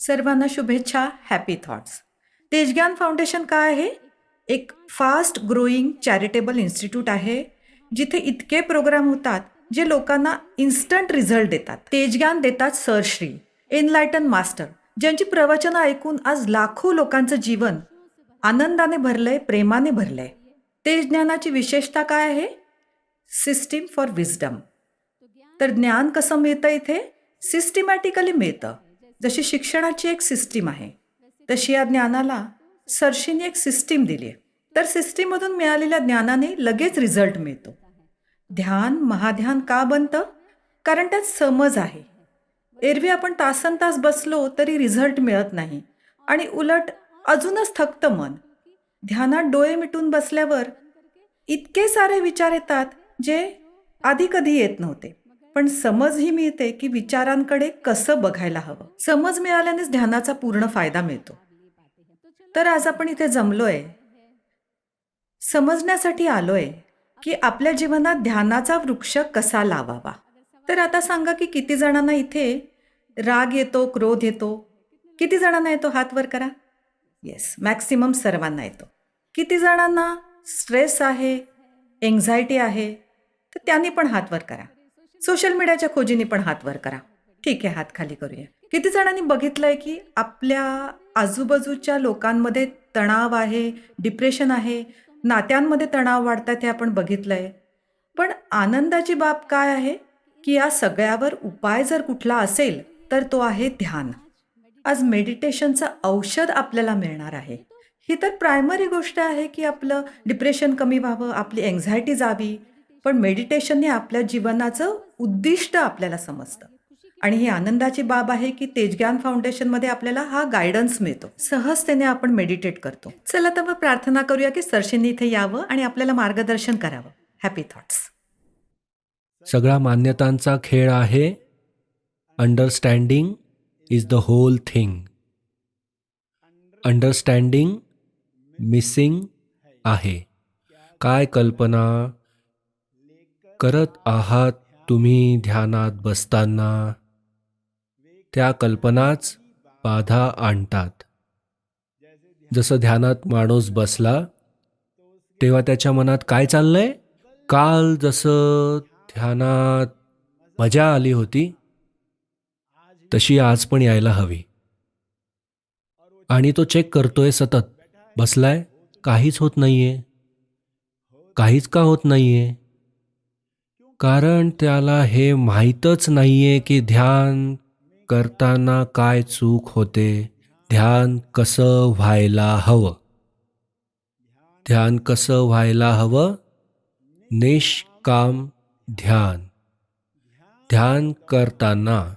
सर्वांना शुभेच्छा happy thoughts Tejgyan foundation काय आहे? एक फास्ट ग्रोईंग चॅरिटेबल इन्स्टिट्यूट आहे जिथे इतके प्रोग्राम होतात जे लोकांना इन्स्टंट रिझल्ट देतात. तेजज्ञान देतात सरश्री एनलायटन मास्टर ज्यांची प्रवचनं ऐकून आज लाखो लोकांचं जीवन आनंदाने भरलंय प्रेमाने भरलंय. तेजज्ञानाची विशेषता काय आहे? सिस्टीम फॉर विजडम तर ज्ञान कसं मिळतं इथे? सिस्टमॅटिकली मिळतं. जशी शिक्षणाची एक सिस्टीम आहे तशी या ज्ञानाला सरशीने एक सिस्टीम दिली आहे. तर सिस्टीममधून मिळालेल्या ज्ञानाने लगेच रिझल्ट मिळतो. ध्यान महाध्यान का बनतं? कारण त्यात समज आहे. एरवी आपण तासन तास बसलो तरी रिझल्ट मिळत नाही. आणि उलट अजूनच थकतं मन. ध्यानात डोळे मिटून बसल्यावर इतके सारे विचार येतात जे आधी कधी येत नव्हते. पण समज ही मिळते की विचारांकडे कसं बघायला हवं. समज मिळाल्यानेच ध्यानाचा पूर्ण फायदा मिळतो. तर आज आपण इथे जमलोय. समजण्यासाठी आलोय की आपल्या जीवनात ध्यानाचा वृक्ष कसा लावावा. तर आता सांगा की किती जणांना इथे राग येतो क्रोध येतो? किती जणांना येतो? हात वर करा. येस मॅक्सिमम सर्वांना येतो. किती जणांना स्ट्रेस आहे एन्झायटी आहे? तर त्यांनी पण हात वर करा. सोशल मीडियाच्या खोजीने पण हात वर करा. ठीक आहे हात खाली करूया. किती जणांनी बघितलंय की आपल्या आजूबाजूच्या लोकांमध्ये तणाव आहे डिप्रेशन आहे नात्यांमध्ये तणाव वाढतात हे आपण बघितलंय. पण आनंदाची बाब काय आहे? की या सगळ्यावर उपाय जर कुठला असेल तर तो आहे ध्यान. आज मेडिटेशनचं औषध आपल्याला मिळणार आहे. ही तर प्रायमरी गोष्ट आहे की आपलं डिप्रेशन कमी व्हावं आपली एन्झायटी जावी पण मेडिटेशनने आपल्या जीवनाचं उद्दिष्ट आपल्याला समजतं. आणि ही आनंदाची बाब आहे की तेजज्ञान फाउंडेशनमध्ये आपल्याला हा गायडन्स मिळतो. सहजतेने आपण मेडिटेट करतो. चला तर मग प्रार्थना करूया की सरशींनी इथे यावं आणि आपल्याला मार्गदर्शन करावं. हॅपी थॉट्स सगळा मान्यतांचा खेळ आहे. Understanding is the whole thing understanding missing आहे. काय कल्पना? करत आहात तुम्ही ध्यानात बसताना. त्या कल्पनाच बाधा आणतात. जसं ध्यानात माणूस बसला तेव्हा त्याच्या मनात काय चाललंय? काल जसं ध्यानात मजा आली होती तशी आज पण यायला हवी. आणि तो चेक करतोय सतत. बसलाय? काहीच होत नाहीये. काहीच का होत नाहीये? कारण त्याला हे माहीतच नाही आहे की ध्यान करताना काय चूक होते. ध्यान कसं व्हायला हवं? ध्यान कसं व्हायला हवं? निष्काम ध्यान. ध्यान करताना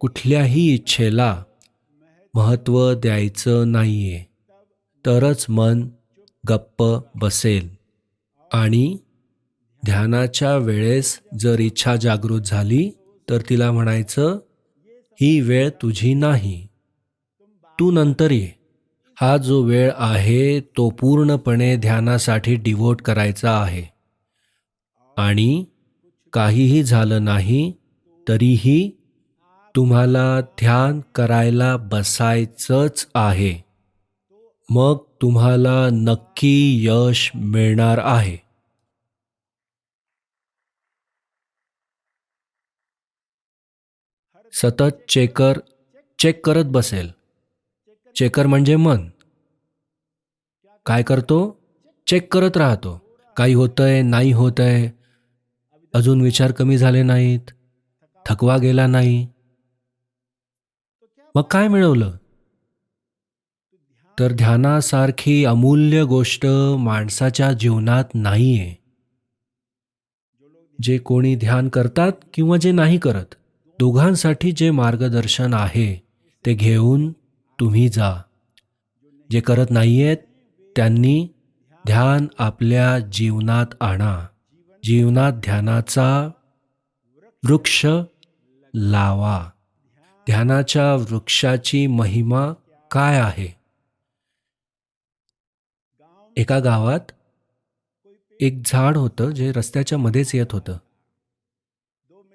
कुठल्याही इच्छेला महत्त्व द्यायचं नाही आहे तरच मन गप्प बसेल. आणि ध्यानाच्या वेळेस जर इच्छा जागृत झाली तर तिला म्हणायचं ही वेळ तुझी नाही. तू नंतर ये. हा जो वेळ आहे तो पूर्णपणे ध्यानासाठी डिवोट करायचा आहे. आणि काहीही झालं नाही तरीही तुम्हाला ध्यान करायला बसायचंच आहे. मग तुम्हाला नक्की यश मिळणार आहे. सतत चेकर चेक करत बसेल. चेकर म्हणजे मन. काय करतो? चेक करत राहतो. काही होतंय नाही होतंय. अजून विचार कमी झाले नाहीत. थकवा गेला नाही. मग काय मिळवलं? तर ध्यानासारखी अमूल्य गोष्ट माणसाच्या जीवनात नाहीये. जे कोणी ध्यान करतात किंवा जे नाही करत दोघांसाठी जे मार्गदर्शन आहे ते घेऊन तुम्ही जा. जे करत नाही आहेत त्यांनी ध्यान आपल्या जीवनात आणा. जीवनात ध्यानाचा वृक्ष लावा. ध्यानाच्या वृक्षाची महिमा काय आहे? एका गावात एक झाड होतं जे रस्त्याच्या मध्येच येत होतं.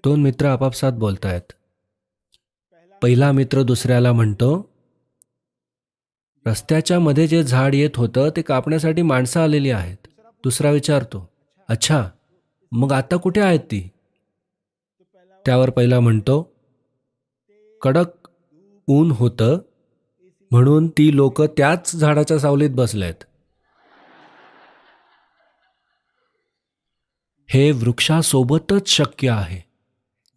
दोन मित्र आपापसात बोलत आहेत पहिला मित्र दुसऱ्याला म्हणतो रस्त्याच्या मध्ये जे झाड येत होतं ते कापण्यासाठी माणसं आलेली आहेत. दुसरा विचारतो अच्छा मग आता कुठे आहेत ती? त्यावर पहिला म्हणतो कडक ऊन होतं म्हणून ती लोक त्याच झाडाच्या सावलीत बसलेत. हे वृक्षासोबतच शक्य आहे.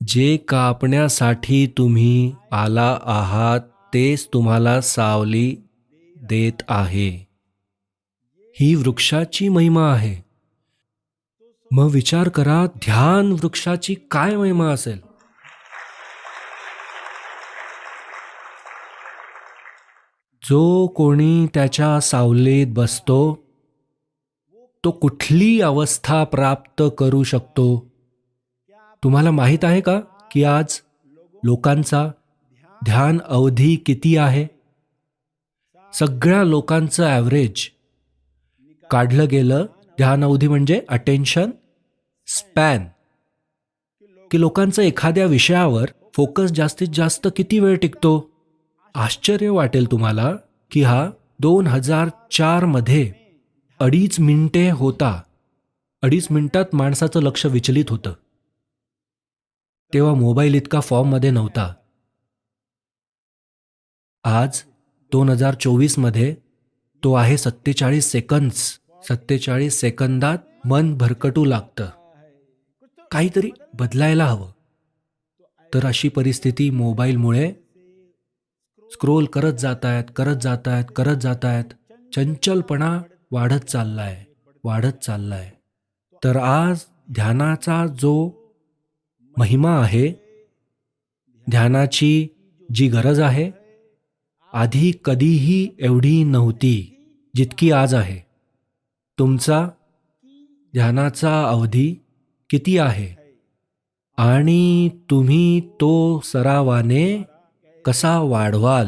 जे कापण्यासाठी तुम्ही आला आहात तेच तुम्हाला सावली देत आहे. ही वृक्षाची महिमा आहे. मग विचार करा ध्यान वृक्षाची काय महिमा असेल? जो कोणी त्याच्या सावलीत बसतो तो कुठली अवस्था प्राप्त करू शकतो? तुम्हाला माहीत आहे का की आज लोकांचा ध्यान अवधी किती आहे? सगळ्या लोकांचं ॲव्हरेज काढलं गेलं ध्यान अवधी म्हणजे अटेन्शन स्पॅन की लोकांचं एखाद्या विषयावर फोकस जास्तीत जास्त किती वेळ टिकतो? आश्चर्य वाटेल तुम्हाला की हा दोन हजार चारमध्ये अडीच मिनिटे होता. अडीच मिनिटात माणसाचं लक्ष विचलित होतं. तेव्हा मोबाईल इतका फॉर्ममध्ये नव्हता. आज दोन हजार चोवीसमध्ये तो आहे सत्तेचाळीस सेकंद्स सत्तेचाळीस सेकंदात मन भरकटू लागतं. काहीतरी बदलायला हवं. तर अशी परिस्थिती मोबाईलमुळे स्क्रोल करत जात आहेत करत जातायत आहेत करत जातायत आहेत चंचलपणा वाढत चाललाय वाढत चाललाय. तर आज ध्यानाचा जो महिमा आहे. ध्यानाची जी गरज आहे आधी कधीही एवढी नव्हती जितकी आज आहे. तुमचा ध्यानाचा अवधी किती आहे? आणि तुम्ही तो सरावाने कसा वाढवाल?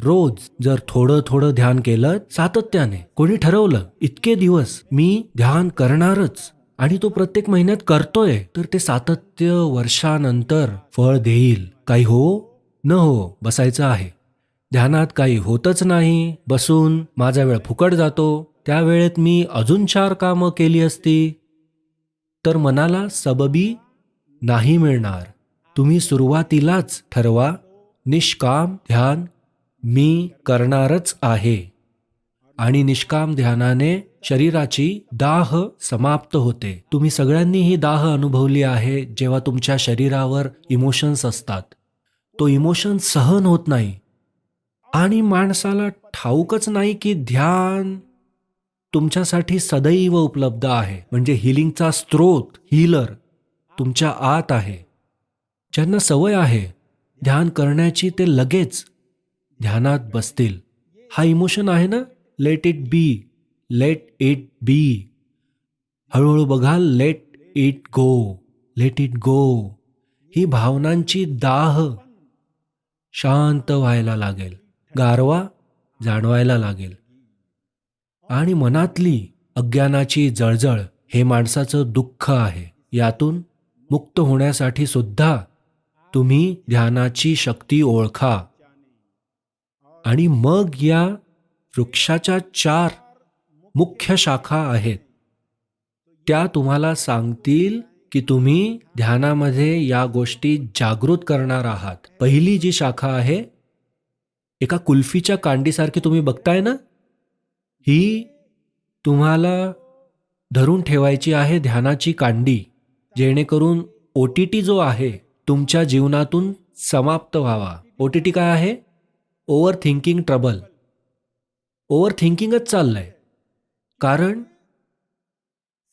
रोज जर थोडं थोडं ध्यान केलं सातत्याने कोणी ठरवलं इतके दिवस मी ध्यान करणारच. आणि तो प्रत्येक महिन्यात करतोय तर ते सातत्य वर्षानंतर फळ देईल. काही हो न हो बसायचं आहे. ध्यानात काही होतच नाही. बसून माझा वेळ फुकट जातो. त्या वेळेत मी अजून चार कामं केली असती. तर मनाला सबबी नाही मिळणार. तुम्ही सुरुवातीलाच ठरवा. निष्काम ध्यान मी करणारच आहे. आणि निष्काम ध्यानाने शरीराची दाह समाप्त होते. तुम्ही सगळ्यांनी ही दाह अनुभवली आहे जेव्हा तुमच्या शरीरावर इमोशन्स असतात. तो इमोशन सहन होत नाही. आणि माणसाला ठाऊकच नाही की ध्यान तुमच्यासाठी सदैव उपलब्ध आहे. म्हणजे हिलिंगचा स्त्रोत हिलर तुमच्या आत आहे. ज्यांना सवय आहे ध्यान करण्याची ते लगेच ध्यानात बसतील. हा इमोशन आहे ना? Let it be let it be हळूहळू बघाल let it go let it go ही भावनांची दाह शांत व्हायला लागेल गारवा जाणवायला लागेल. आणि मनातली अज्ञानाची जळजळ हे माणसाचं दुःख आहे. यातून मुक्त होण्यासाठी सुद्धा तुम्ही ध्यानाची शक्ती ओळखा. आणि मग या वृक्षाच्या चार मुख्य शाखा आहेत. त्या तुम्हाला सांगतील की तुम्ही ध्यानामध्ये या गोष्टी जागृत करणार आहात. पहिली जी शाखा आहे एका कुल्फीच्या कांडीसारखी तुम्ही बघताय ना? ही तुम्हाला धरून ठेवायची आहे ध्यानाची कांडी जेणेकरून ओ टी टी जो आहे तुमच्या जीवनातून समाप्त व्हावा. ओ टी टी काय आहे? Over thinking trouble. ओव्हर थिंकिंगच चाललंय. कारण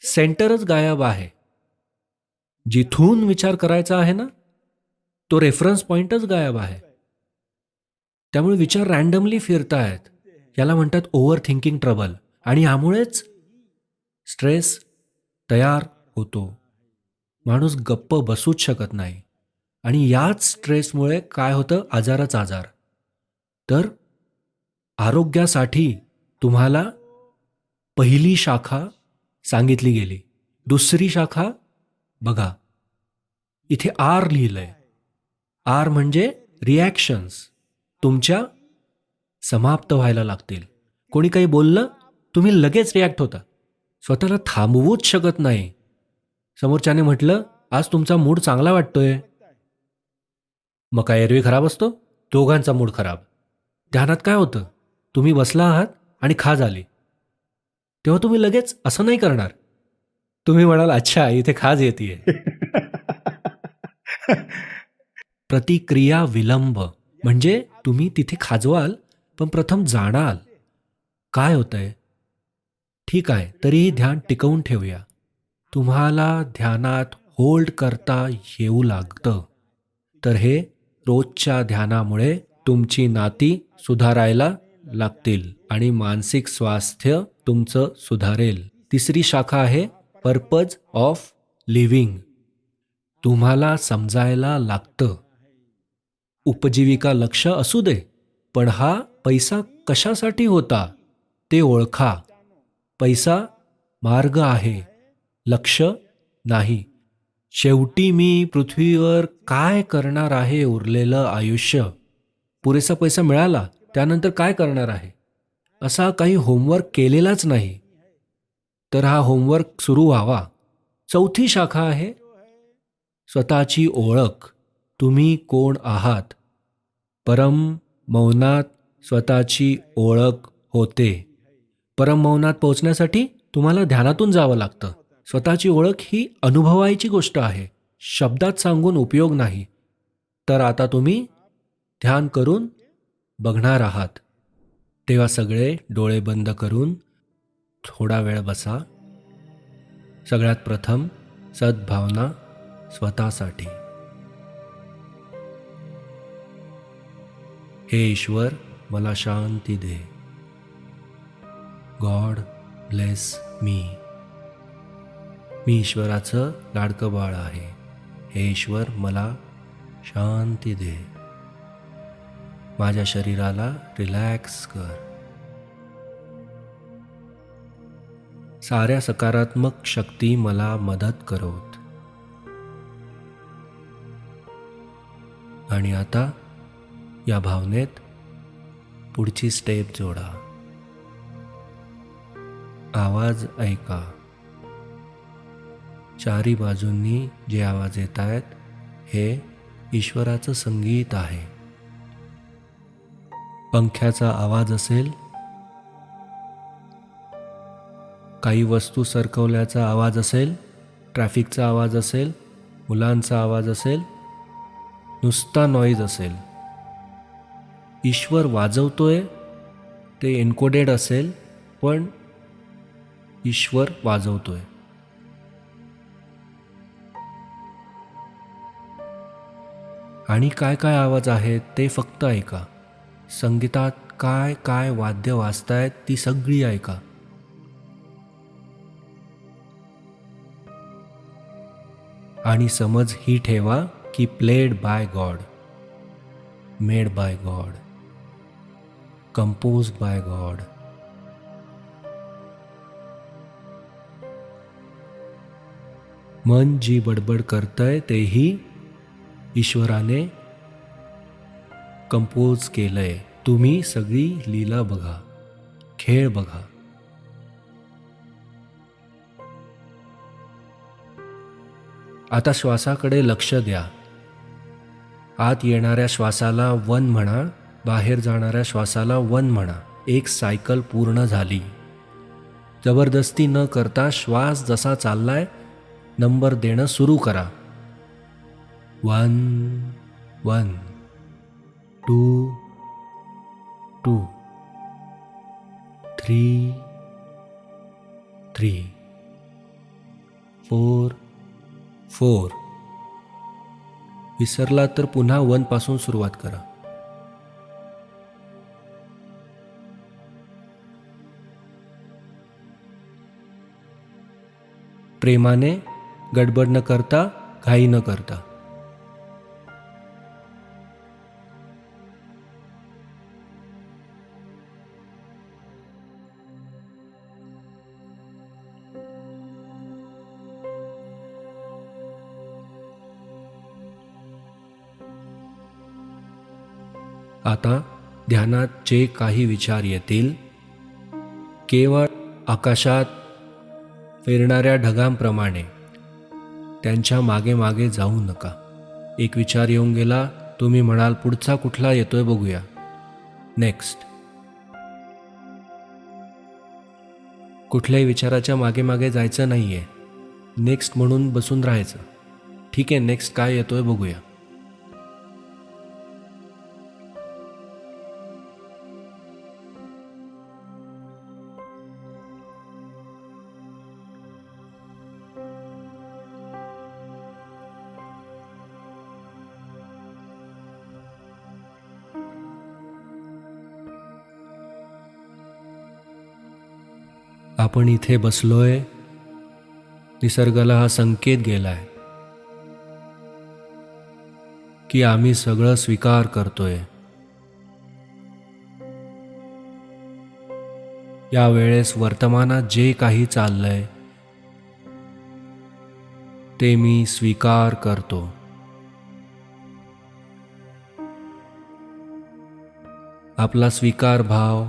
सेंटरच गायब आहे. जिथून विचार करायचा आहे ना तो रेफरन्स पॉइंटच गायब आहे. त्यामुळे विचार रँडमली फिरतायत. याला म्हणतात ओव्हर थिंकिंग ट्रबल आणि यामुळेच स्ट्रेस तयार होतो. माणूस गप्प बसूच शकत नाही. आणि याच स्ट्रेसमुळे काय होतं? आजारच आजार. तर आरोग्यासाठी तुम्हाला पहिली शाखा सांगितली गेली. दुसरी शाखा बघा इथे आर लिहिलंय. आर म्हणजे रिॲक्शन्स तुमच्या समाप्त व्हायला लागतील. कोणी काही बोललं तुम्ही लगेच रिॲक्ट होता. स्वतःला थांबवूच शकत नाही. समोरच्याने म्हटलं आज तुमचा मूड चांगला वाटतोय. मग काय एरवी खराब असतो? दोघांचा मूड खराब. ध्यानात काय होतं? तुम्ही बसला आहात आणि खाज आली. तेव्हा तुम्ही लगेच असं नाही करणार. तुम्ही म्हणाल अच्छा इथे खाज येते प्रतिक्रिया विलंब. म्हणजे तुम्ही तिथे खाजवाल पण प्रथम जाणाल. काय होतंय? ठीक आहे तरीही ध्यान टिकवून ठेवूया. तुम्हाला ध्यानात होल्ड करता येऊ लागतं. तर हे रोजच्या ध्यानामुळे तुमची नाती सुधारायला लागतील आणि मानसिक स्वास्थ्य तुमचं सुधारेल. तिसरी शाखा आहे पर्पज ऑफ लिव्हिंग तुम्हाला समजायला लागतं. उपजीविका लक्ष असू दे पण हा पैसा कशासाठी होता ते ओळखा. पैसा मार्ग आहे लक्ष नाही. शेवटी मी पृथ्वीवर काय करणार आहे उरलेलं आयुष्य? पुरेसा पैसा मिळाला त्यानंतर काय करणार आहे? असा काही होमवर्क केलेलाच नाही. तर हा होमवर्क सुरू व्हावा. चौथी शाखा आहे स्वतःची ओळख. तुम्ही कोण आहात? परम मौनात स्वतःची ओळख होते. परम मौनात पोहोचण्यासाठी तुम्हाला ध्यानातून जावं लागतं. स्वतःची ओळख ही अनुभवायची गोष्ट आहे. शब्दात सांगून उपयोग नाही. तर आता तुम्ही ध्यान करून बघणार आहात. तेव्हा सगळे डोळे बंद करून थोडा वेळ बसा. सगळ्यात प्रथम सद्भावना स्वतःसाठी. हे ईश्वर मला शांती दे. God bless me. मी ईश्वराचं लाडकं बाळ आहे. हे ईश्वर मला शांती दे. माझ्या शरीराला रिलॅक्स कर. साऱ्या सकारात्मक शक्ती मला मदत करोत आणि आता या भावनेत पुढची स्टेप जोडा. आवाज ऐका. चारी बाजूंनी जे आवाज येत आहेत हे ईश्वराचं संगीत आहे. पंख्याचा आवाज असेल काही वस्तू सरकवल्याचा आवाज असेल ट्रॅफिकचा आवाज असेल मुलांचा आवाज असेल नुसता नॉईज असेल. ईश्वर वाजवतोय ते एन्कोडेड असेल पण ईश्वर वाजवतोय. आणि काय काय आवाज आहेत ते फक्त ऐका. संगीतात काय काय वाद्य वाजतायत ती सगळी ऐका. आणि समज ही ठेवा की played by God made by God composed by God मन जी बडबड करतंय तेही ईश्वराने कंपोज केलंय. तुम्ही सगळी लीला बघा. खेळ बघा. आता श्वासाकडे लक्ष द्या. आत येणाऱ्या श्वासाला वन म्हणा बाहेर जाणाऱ्या श्वासाला वन म्हणा. एक सायकल पूर्ण झाली. जबरदस्ती न करता श्वास जसा चाललाय नंबर देणं सुरू करा. One one. Two two three three four four. विसरला तर पुन्हा वनपासून सुरुवात करा. प्रेमाने गडबड न करता घाई न करता. आता ध्यानात जे काही विचार येतील केवळ आकाशात फिरणाऱ्या ढगांप्रमाणे त्यांच्या मागे मागे जाऊ नका. एक विचार येऊन गेला तुम्ही म्हणाल पुढचा कुठला येतोय बघूया. नेक्स्ट कुठल्याही विचाराच्या मागे मागे जायचं नाही आहे नेक्स्ट म्हणून बसून राहायचं. ठीक आहे नेक्स्ट काय येतोय बघूया. आपण इथे बसलोय निसर्गाला हा संकेत गेलाय की आम्ही सगळं स्वीकार करतोय. यावेळेस वर्तमानात जे काही चाललंय ते मी स्वीकार करतो. आपला स्वीकार भाव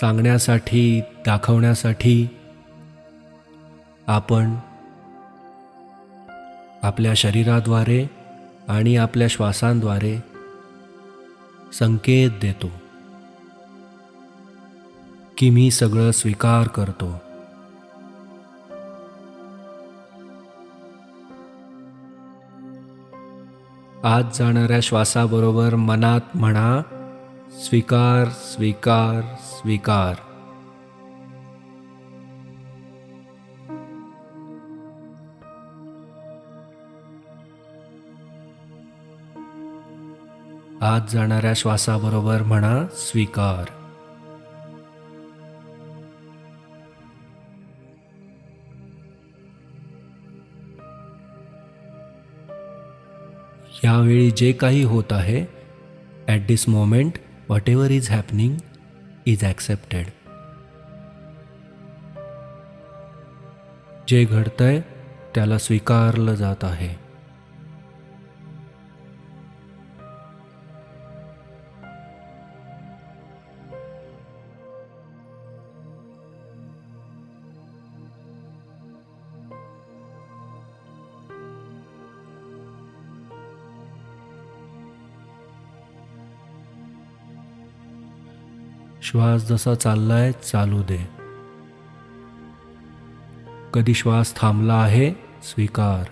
सांगण्यासाठी दाखवण्यासाठी आपण आपल्या शरीराद्वारे आणि आपल्या श्वासांद्वारे संकेत देतो की मी सगळं स्वीकार करतो. आत जाणाऱ्या श्वासाबरोबर मनात म्हणा स्वीकार स्वीकार स्वीकार. आत जाणाऱ्या श्वासाबरोबर म्हणा स्वीकार. यावेळी जे काही होत आहे at this moment whatever is happening is accepted जे घडतंय त्याला स्वीकारलं जात आहे. श्वास जसा चाललाय चालू दे. कधी श्वास थांबला आहे स्वीकार.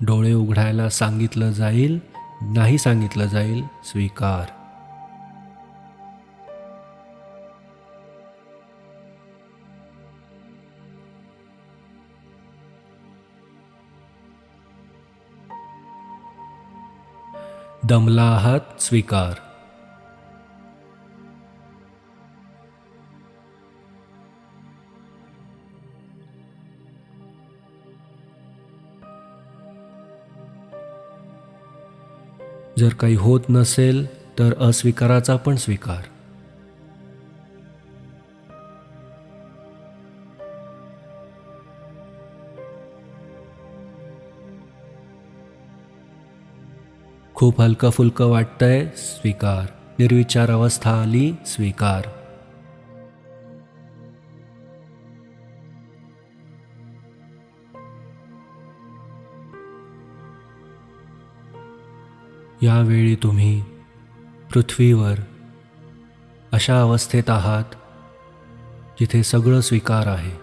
डोळे उघडायला सांगितलं जाईल नाही सांगितलं जाईल स्वीकार. दमला आहात स्वीकार। जर काही होत नसेल तर अस्वीकाराचा पण स्वीकार। खूप हलकं फुलकं वाटतंय स्वीकार. निर्विचार अवस्था आली स्वीकार. यावेळी तुम्ही पृथ्वीवर अशा अवस्थेत आहात जिथे सगळं स्वीकार आहे.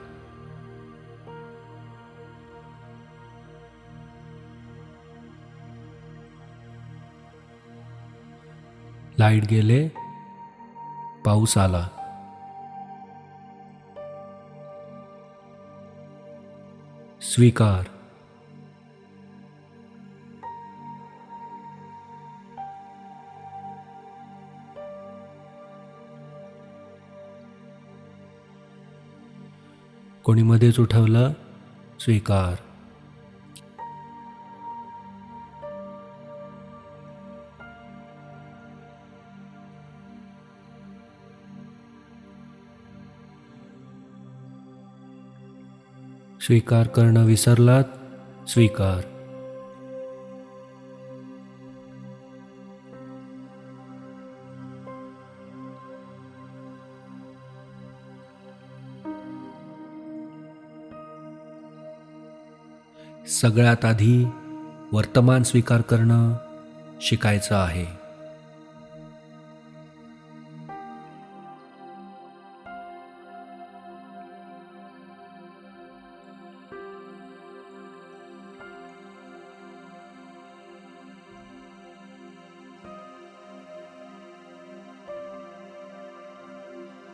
लाइट गेले पाऊस आला. स्वीकार. कोणी मध्येच उठवलं स्वीकार. स्वीकार करणं विसरलात? स्वीकार. सगळ्यात आधी वर्तमान स्वीकार करणं शिकायचं आहे.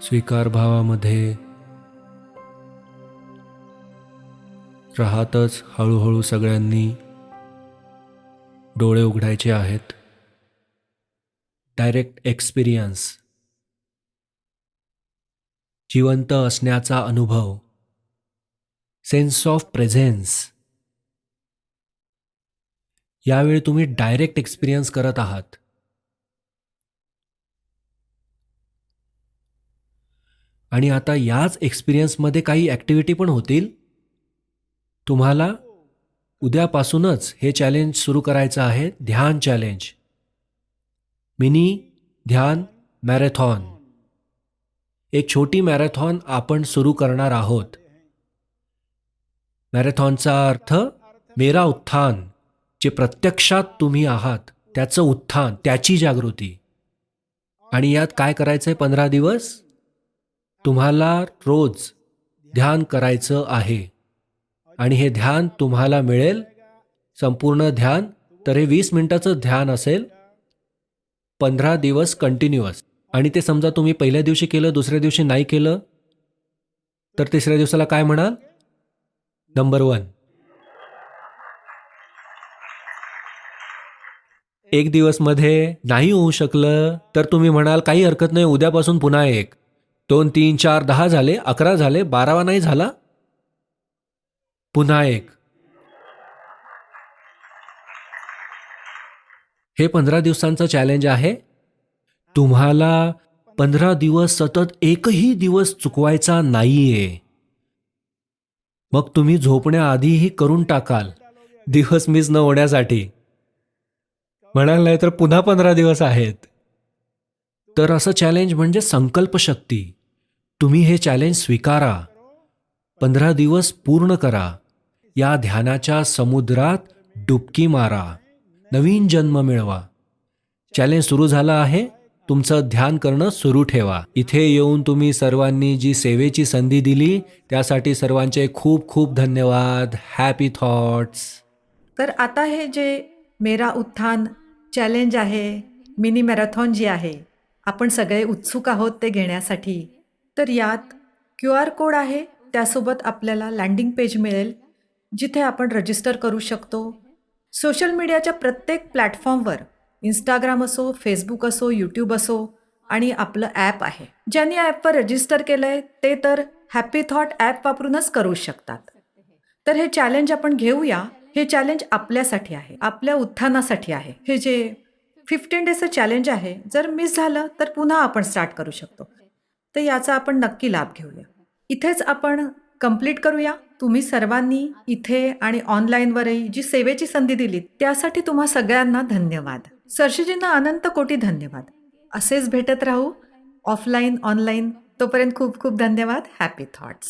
स्वीकार भावामध्ये राहतच हळूहळू सगळ्यांनी डोळे उघडायचे आहेत. डायरेक्ट एक्सपिरियन्स जिवंत असण्याचा अनुभव. सेन्स ऑफ प्रेझेन्स यावेळी तुम्ही डायरेक्ट एक्सपिरियन्स करत आहात. आणि आता याच एक्सपिरियन्समध्ये काही ॲक्टिव्हिटी पण होतील? तुम्हाला उद्यापासूनच हे चॅलेंज सुरू करायचं आहे ध्यान चॅलेंज मिनी ध्यान मॅरेथॉन एक छोटी मॅरेथॉन आपण सुरू करणार आहोत. मॅरेथॉनचा अर्थ मेरा उत्थान जे प्रत्यक्षात तुम्ही आहात त्याचं उत्थान त्याची जागृती. आणि यात काय करायचं आहे पंधरा दिवस? तुम्हाला रोज ध्यान करायचं आहे. आणि हे ध्यान तुम्हाला मिळेल. संपूर्ण ध्यान तर हे वीस मिनिटाचं ध्यान असेल. पंधरा दिवस कंटिन्युअस आणि ते समजा तुम्ही पहिल्या दिवशी केलं दुसऱ्या दिवशी नाही केलं तर तिसऱ्या दिवसाला काय म्हणाल? नंबर वन एक दिवसमध्ये नाही होऊ शकलं तर तुम्ही म्हणाल काही हरकत नाही उद्यापासून पुन्हा एक. दोन तीन चार दहा झाले अकरा झाले बारावा नाही झाला? पुन्हा एक. हे पंधरा दिवसांचं चॅलेंज आहे. तुम्हाला पंधरा दिवस सतत एकही दिवस चुकवायचा नाहीये. मग तुम्ही झोपण्याआधीही करून टाकाल. दिवस मिस न होण्यासाठी. म्हणाल नाही तर पुन्हा पंधरा दिवस आहेत. तर असं चॅलेंज म्हणजे संकल्पशक्ती. तुम्ही हे चॅलेंज स्वीकारा. पंधरा दिवस पूर्ण करा. या ध्यानाच्या समुद्रात डुबकी मारा. नवीन जन्म मिळवा. चॅलेंज सुरू झालं आहे. तुमचं ध्यान करणं सुरू ठेवा. इथे येऊन तुम्ही सर्वांनी जी सेवेची संधी दिली त्यासाठी सर्वांचे खूप खूप धन्यवाद. हॅपी थॉट्स तर आता हे जे मेरा उत्थान चॅलेंज आहे मिनी मॅरेथॉन जी आहे आपण सगळे उत्सुक आहोत ते घेण्यासाठी. तर यात क्यू आर कोड आहे त्यासोबत आपल्याला लँडिंग पेज मिळेल जिथे आपण रजिस्टर करू शकतो. सोशल मीडियाच्या प्रत्येक प्लॅटफॉर्मवर इंस्टाग्राम असो फेसबुक असो यूट्यूब असो आणि आपलं ॲप आहे. ज्यांनी ॲपवर रजिस्टर केलं आहे ते तर हॅपी थॉट ॲप वापरूनच करू शकतात. तर हे चॅलेंज आपण घेऊया. हे चॅलेंज आपल्यासाठी आहे आपल्या उत्थानासाठी आहे. हे जे फिफ्टीन डेजचं चॅलेंज आहे जर मिस झालं तर पुन्हा आपण स्टार्ट करू शकतो. तर याचा आपण नक्की लाभ घेऊया. इथेच आपण कंप्लीट करूया. तुम्ही सर्वांनी इथे आणि ऑनलाईनवरही जी सेवेची संधी दिली त्यासाठी तुम्हा सगळ्यांना धन्यवाद. सरशीजींना अनंत कोटी धन्यवाद. असेच भेटत राहू. ऑफलाईन ऑनलाईन तोपर्यंत खूप खूप धन्यवाद. Happy thoughts